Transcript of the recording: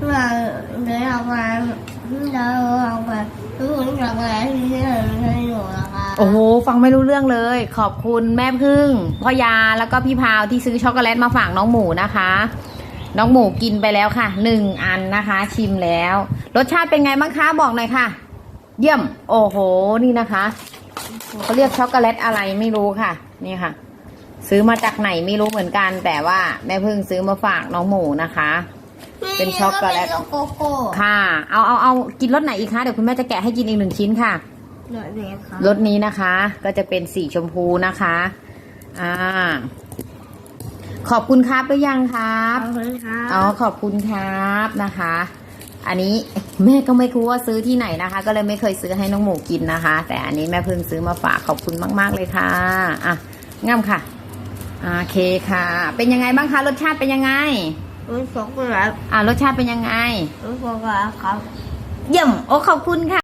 là để học mà đâu học mà cứ muốn học là thì hay rồi โอ้โห ฟังไม่รู้เรื่องเลย ขอบคุณแม่พึ่ง พ่อยา แล้วก็พี่พาวที่ซื้อช็อกโกแลตมาฝากน้องหมูนะคะ น้องหมูกินไปแล้วค่ะหนึ่งอันนะคะ ชิมแล้ว รสชาติเป็นไงบ้างคะบอกหน่อยค่ะ เยี่ยม โอ้โห นี่นะคะเขาเรียกช็อกโกแลตอะไรไม่รู้ค่ะ นี่ค่ะ ซื้อมาจากไหนไม่รู้เหมือนกัน แต่ว่าแม่พึ่งซื้อมาฝากน้องหมูนะคะ เป็นช็อกโกแลต โกโก้ค่ะ เอาเอาเอากินรสไหนอีกคะ เดี๋ยวคุณแม่จะแกะให้กินอีกหนึ่งชิ้นค่ะหน่อยนี้ค่ะรสนี้นะคะ ก็จะเป็นสีชมพูนะคะ อ่า ขอบคุณครับหรือยังครัขบ อบคุณครับอ๋อขอบคุณครับนะคะ อันนี้แม่ก็ไม่รู้ว่าซื้อที่ไหนนะคะ ก็เลยไม่เคยซื้อให้น้องหมูกินนะคะ แต่อันนี้แม่เพิ่งซื้อมาฝากขอบคุณมาก ๆเลยค่ะอะง่ำค่ะโอเคค่ะ เป็นยังไงบ้างคะรสชาติเป็นยังไง รู้สึกแบบอ่ารสชาติเป็นยังไง รู้สึกแบบครับ เยี่ยม โอ้ขอบคุณค่ะ